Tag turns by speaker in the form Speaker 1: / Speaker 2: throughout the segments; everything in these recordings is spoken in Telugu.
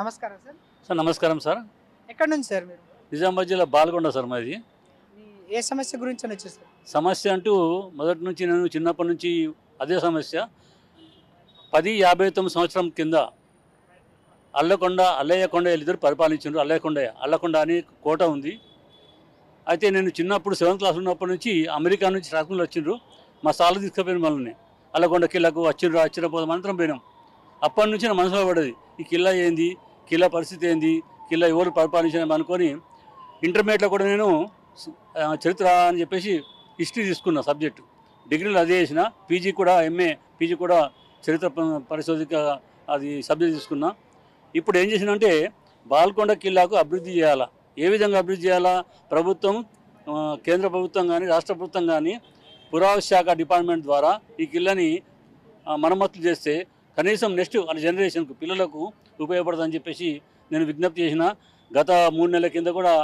Speaker 1: నమస్కారం సార్.
Speaker 2: సార్ నమస్కారం సార్.
Speaker 1: ఎక్కడి నుంచి సార్ మీరు?
Speaker 2: నిజామాబాద్ జిల్లా బాల్కొండ సార్ మాది.
Speaker 1: ఏ సమస్య గురించి అని వచ్చేసారు
Speaker 2: సమస్య అంటూ మొదటి నుంచి నేను చిన్నప్పటి నుంచి అదే సమస్య. పది యాభై తొమ్మిది సంవత్సరం కింద అల్లకొండ అల్లయ్యకొండ వీళ్ళిద్దరు పరిపాలించారు అల్లయ్యకొండయ్య అల్లకొండ అని కోట ఉంది. అయితే నేను చిన్నప్పుడు సెవెంత్ క్లాస్ ఉన్నప్పటి నుంచి అమెరికా నుంచి రాకుండా వచ్చిండ్రు. మా సార్లు తీసుకుపోయిన మనల్ని. అల్లకొండ కిల్లకు వచ్చిండ్రు వచ్చిన పోదు మంత్రం పోయినాం. అప్పటి నుంచి నా మనసులో పడ్డది ఈ కిల్లా ఏంది? కిలా పరిస్థితి ఏంది? కిల్లా ఎవరు పరిపాలించిన అనుకొని ఇంటర్మీడియట్లో కూడా నేను చరిత్ర అని చెప్పేసి హిస్టరీ తీసుకున్న సబ్జెక్టు. డిగ్రీలో అదే చేసిన పీజీ కూడా ఎంఏ పీజీ కూడా చరిత్ర పరిశోధిక అది సబ్జెక్ట్ తీసుకున్నా. ఇప్పుడు ఏం చేసినంటే బాల్కొండ కిల్లాకు అభివృద్ధి చేయాలా? ఏ విధంగా అభివృద్ధి చేయాలా? ప్రభుత్వం కేంద్ర ప్రభుత్వం కానీ రాష్ట్ర ప్రభుత్వం కానీ పురావశాఖ డిపార్ట్మెంట్ ద్వారా ఈ కిల్లని మరమ్మతులు చేస్తే కనీసం నెక్స్ట్ వాళ్ళ జనరేషన్కు పిల్లలకు ఉపయోగపడదని చెప్పేసి నేను విజ్ఞప్తి చేసిన గత మూడు నెలల కింద కూడా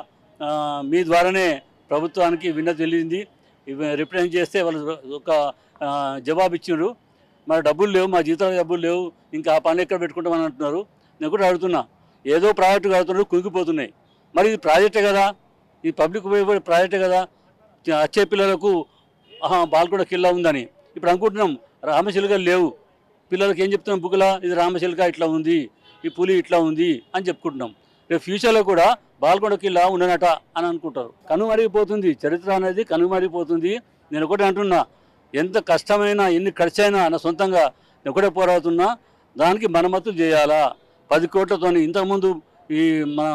Speaker 2: మీ ద్వారానే ప్రభుత్వానికి విన్నతి వెళ్ళింది రిప్రజెంట్ చేస్తే వాళ్ళు ఒక జవాబు ఇచ్చిండ్రు. మరి డబ్బులు లేవు మా జీతాలు డబ్బులు లేవు ఇంకా ఆ పని ఎక్కడ పెట్టుకుంటామని అంటున్నారు. నేను కూడా అడుగుతున్నా ఏదో ప్రాజెక్టు కడుతున్నారు కుంగిపోతున్నాయి. మరి ఇది ప్రాజెక్టే కదా? ఇది పబ్లిక్ ఉపయోగపడే ప్రాజెక్టే కదా? వచ్చే పిల్లలకు ఆహా బాల్కొండ కిల్లా ఉందని. ఇప్పుడు అనుకుంటున్నాం రామశిలకలు లేవు. పిల్లలకి ఏం చెప్తున్నాం బుక్లా ఇది రామశిలక ఇట్లా ఉంది ఈ పులి ఇట్లా ఉంది అని చెప్పుకుంటున్నాం. రేపు ఫ్యూచర్లో కూడా బాల్కొండ కిల్లా ఉండనట అని అనుకుంటారు. కనుమరిగిపోతుంది. చరిత్ర అనేది కనుమరిగిపోతుంది. నేను ఒకటి అంటున్నా ఎంత కష్టమైనా ఎన్ని ఖర్చైనా నా సొంతంగా నేను ఒకటే పోరాడుతున్నా దానికి మరమ్మతులు చేయాలా? పది కోట్లతోని ఇంతకుముందు ఈ మన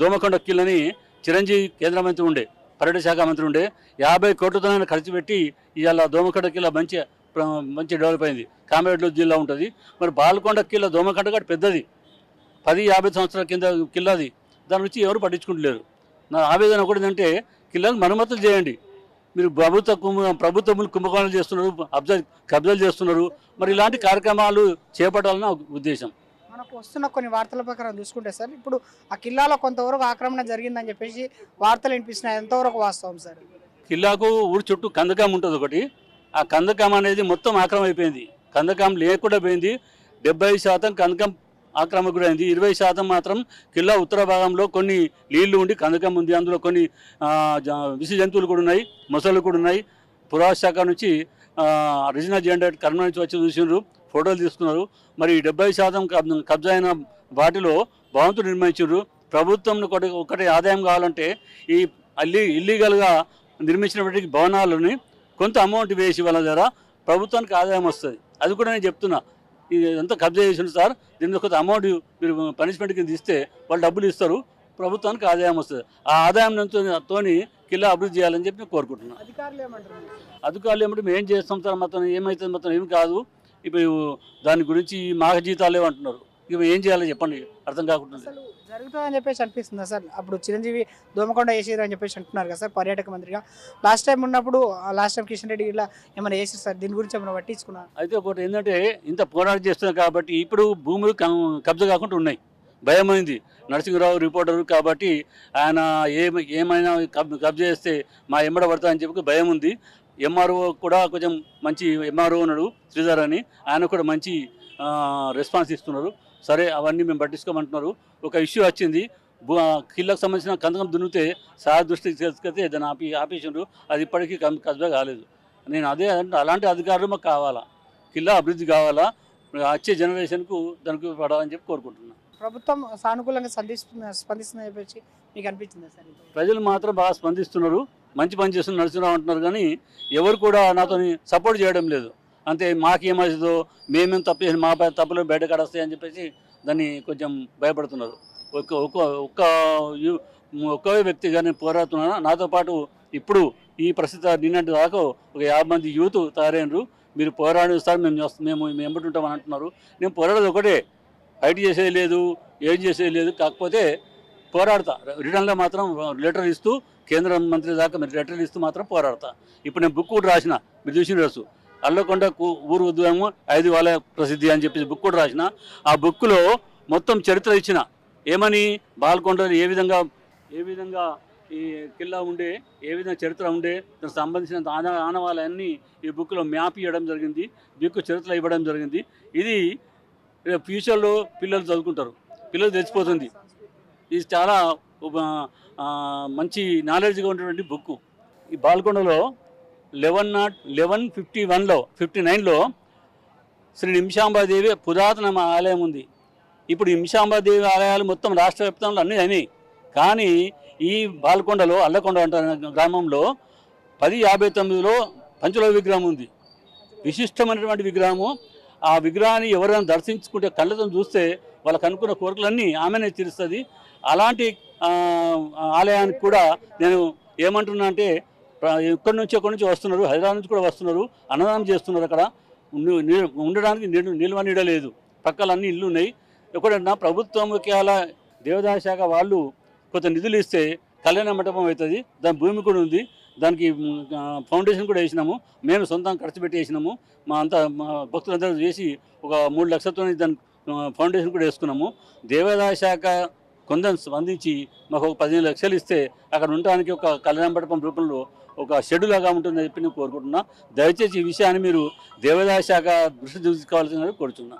Speaker 2: దోమకొండ కిల్లని చిరంజీవి కేంద్ర మంత్రి ఉండే పర్యాటక శాఖ మంత్రి ఉండే యాభై కోట్లతో ఖర్చు పెట్టి ఇవాళ దోమకొండ కిల్ల మంచి మంచి డెవలప్ అయింది. కామారెడ్డి జిల్లా ఉంటుంది. మరి బాల్కొండ కిల్లా దోమకొండ కూడా పెద్దది. పది యాభై సంవత్సరాల కింద కిల్లాది. దాని గురించి ఎవరు పట్టించుకుంటలేరు. నా ఆవేదన ఒకటి ఏంటంటే కిల్లాకు మరమ్మతులు చేయండి. మీరు ప్రభుత్వ కుంభ ప్రభుత్వములు కుంభకోణాలు చేస్తున్నారు అబ్జా కబ్జాలు చేస్తున్నారు. మరి ఇలాంటి కార్యక్రమాలు చేపట్టాలని ఉద్దేశం.
Speaker 1: మనకు వస్తున్న కొన్ని వార్తల ప్రకారం చూసుకుంటే సార్ ఇప్పుడు ఆ కిల్లాలో కొంతవరకు ఆక్రమణ జరిగిందని చెప్పేసి వార్తలు వినిపిస్తున్నాయి. ఎంతవరకు వాస్తవం సార్?
Speaker 2: కిల్లాకు ఊరి చుట్టూ కందకం ఉంటుంది ఒకటి. ఆ కందకం అనేది మొత్తం ఆక్రమైపోయింది కందకం లేకుండా పోయింది. డెబ్బై శాతం కందకం ఆక్రమకుడైంది. గురైంది ఇరవై శాతం మాత్రం కిల్లా ఉత్తర భాగంలో కొన్ని నీళ్ళు ఉండి కందకం ఉంది. అందులో కొన్ని ఆ, విష జంతువులు కూడా ఉన్నాయి. మొసళ్ళు కూడా ఉన్నాయి. పురాశాఖ నుంచి రిజినల్ జెండర్ కర్మ నుంచి వచ్చి చూసినారు ఫోటోలు తీసుకున్నారు. మరి డెబ్బై శాతం కబ్జా అయిన వాటిలో భవంతులు నిర్మించారు ప్రభుత్వం ఒకటి ఒకటి ఆదాయం కావాలంటే ఈ అల్లి ఇల్లీగల్గా నిర్మించినటువంటి భవనాలని కొంత అమౌంట్ వేసి వాళ్ళ ద్వారా ప్రభుత్వానికి ఆదాయం వస్తుంది. అది కూడా నేను చెప్తున్నా. ఇది ఎంత కబ్జా చేసిండు సార్. దీని కొంత అమౌంట్ మీరు పనిష్మెంట్ కింద ఇస్తే వాళ్ళు డబ్బులు ఇస్తారు. ప్రభుత్వానికి ఆదాయం వస్తుంది. ఆ ఆదాయం తోని కిల్లా అభివృద్ధి చేయాలని చెప్పి నేను కోరుకుంటున్నాను
Speaker 1: అధికారులు
Speaker 2: ఏమంటే మేము ఏం చేస్తాం సార్? మొత్తం ఏమైతుంది మొత్తం ఏం కాదు. ఇప్పుడు దాని గురించి మాకు జీతాలు ఏమంటున్నారు ఇక ఏం చేయాలో చెప్పండి అర్థం కాకుండా
Speaker 1: జరుగుతుందని చెప్పేసి అనిపిస్తుందా సార్? అప్పుడు చిరంజీవి దోమకొండ వేసారు అని చెప్పేసి అంటున్నారు కదా సార్ పర్యాటక మంత్రిగా. లాస్ట్ టైం ఉన్నప్పుడు లాస్ట్ టైం కిషన్ రెడ్డి ఇలా ఏమైనా వేసారు సార్? దీని గురించి ఏమైనా పట్టించుకున్నారు
Speaker 2: అయితే ఒకటి ఏంటంటే ఇంత పోరాటం చేస్తున్నాం కాబట్టి ఇప్పుడు భూములు కబ్జా కాకుండా ఉన్నాయి. భయమైంది నరసింహరావు రిపోర్టరు కాబట్టి ఆయన ఏమి ఏమైనా కబ్ కబ్జా చేస్తే మా ఎమ్మడ పడతా అని చెప్పి భయం ఉంది. ఎంఆర్ఓ కూడా కొంచెం మంచి ఎంఆర్ఓ ఉన్నాడు శ్రీధర్ అని. ఆయన కూడా మంచి రెస్పాన్స్ ఇస్తున్నారు. సరే అవన్నీ మేము పట్టించుకోమంటున్నారు. ఒక ఇష్యూ వచ్చింది. కిల్లకు సంబంధించిన కందకం దున్నితే సార్ దృష్టికి తీసుకెళ్తే దాన్ని ఆపి ఆపేసిండ్రు. అది ఇప్పటికీ కం- కబ్జా కాలేదు. నేను అదే అలాంటి అధికారులు మాకు కావాలా? కిల్లా అభివృద్ధి కావాలా? వచ్చే జనరేషన్కు దానికి పడాలని చెప్పి కోరుకుంటున్నాను
Speaker 1: ప్రభుత్వం సానుకూలంగా స్పందిస్తుందని చెప్పేసి మీకు అనిపించిందా సార్
Speaker 2: ప్రజలు మాత్రం బాగా స్పందిస్తున్నారు. మంచి పని చేస్తున్నారు నడుస్తున్నాం అంటున్నారు కానీ ఎవరు కూడా నాతో సపోర్ట్ చేయడం లేదు. అంతే మాకేమవుతుందో మేమేం తప్పు చేసి మా పై తప్పులు బయట కడస్తాయి అని చెప్పేసి దాన్ని కొంచెం భయపడుతున్నారు. ఒక్క ఒక్క ఒక్క ఒక్క వ్యక్తి కానీ పోరాడుతున్నాను? నాతో పాటు ఇప్పుడు ఈ ప్రస్తుత నిన్నటి దాకా ఒక యాభై మంది యూత్ తయారైనరు. మీరు పోరాడిన సార్ మేము చేస్తాం మేము మేము అంటున్నారు. నేను పోరాడేది ఒకటే. ఫైట్ చేసేది లేదు ఏం చేసేది లేదు కాకపోతే పోరాడతా. రిటర్న్లో మాత్రం లెటర్ ఇస్తూ కేంద్ర మంత్రి దాకా మీరు లెటర్ ఇస్తూ మాత్రం పోరాడతా. ఇప్పుడు నేను బుక్ కూడా రాసిన మీరు చూసిన రోజు అల్లకొండ ఊరు ఉద్యమం ఐదు వాళ్ళ ప్రసిద్ధి అని చెప్పేసి బుక్ కూడా రాసిన. ఆ బుక్లో మొత్తం చరిత్ర ఇచ్చిన. ఏమని? బాల్కొండలు ఏ విధంగా ఏ విధంగా ఈ కిల్లా ఉండే ఏ విధంగా చరిత్ర ఉండే దానికి సంబంధించిన ఆన ఆనవాళ్ళన్నీ ఈ బుక్లో మ్యాప్ ఇవ్వడం జరిగింది. బుక్ చరిత్ర ఇవ్వడం జరిగింది. ఇది ఫ్యూచర్లో పిల్లలు చదువుకుంటారు. పిల్లలు తెలిసిపోతుంది. ఇది చాలా మంచి నాలెడ్జ్గా ఉన్నటువంటి బుక్ ఈ బాల్కొండలో లెవెన్ నాట్ లెవెన్ ఫిఫ్టీ వన్లో ఫిఫ్టీ నైన్లో శ్రీ నిమిషాంబాదేవి పురాతన ఆలయం ఉంది. ఇప్పుడు నిమిషాంబాదేవి ఆలయాలు మొత్తం రాష్ట్ర వ్యాప్తంలో అన్నీ అయినాయి. కానీ ఈ బాల్కొండలో అల్లకొండ అంటారు గ్రామంలో పది యాభై తొమ్మిదిలో పంచలో విగ్రహం ఉంది. విశిష్టమైనటువంటి విగ్రహము. ఆ విగ్రహాన్ని ఎవరైనా దర్శించుకుంటే కళ్ళతో చూస్తే వాళ్ళకు అనుకున్న కోరికలన్నీ ఆమెనే తీరుస్తుంది. అలాంటి ఆలయానికి కూడా నేను ఏమంటున్నా అంటే ప్ర- ఎక్కడి నుంచి ఎక్కడి నుంచి వస్తున్నారు? హైదరాబాద్ నుంచి కూడా వస్తున్నారు. అన్నదానం చేస్తున్నారు అక్కడ. ఉండడానికి నీళ్ళు నిల్వ నీడ లేదు. పక్కల అన్ని ఇల్లు ఉన్నాయి. ఎక్కడన్నా ప్రభుత్వం ముఖ్యాల దేవదాయ శాఖ వాళ్ళు కొంత నిధులు ఇస్తే కళ్యాణ మండపం అవుతుంది. దాని భూమి కూడా ఉంది. దానికి ఫౌండేషన్ కూడా వేసినాము. మేము సొంతంగా ఖర్చు పెట్టి వేసినాము మా అంతా మా భక్తులందరూ చేసి ఒక మూడు లక్షలతో దాని ఫౌండేషన్ కూడా వేసుకున్నాము. దేవాదాయ శాఖ కొందరు స్పందించి మాకు ఒక పదిహేను లక్షలు ఇస్తే అక్కడ ఉండడానికి ఒక కళ్యాణ మండపం రూపంలో ఒక షెడ్ లాగా ఉంటుందని చెప్పి నేను కోరుకుంటున్నా. దయచేసి ఈ విషయాన్ని మీరు దేవాదాయ శాఖ దృష్టి తీసుకోవాల్సిందని కోరుచున్నా.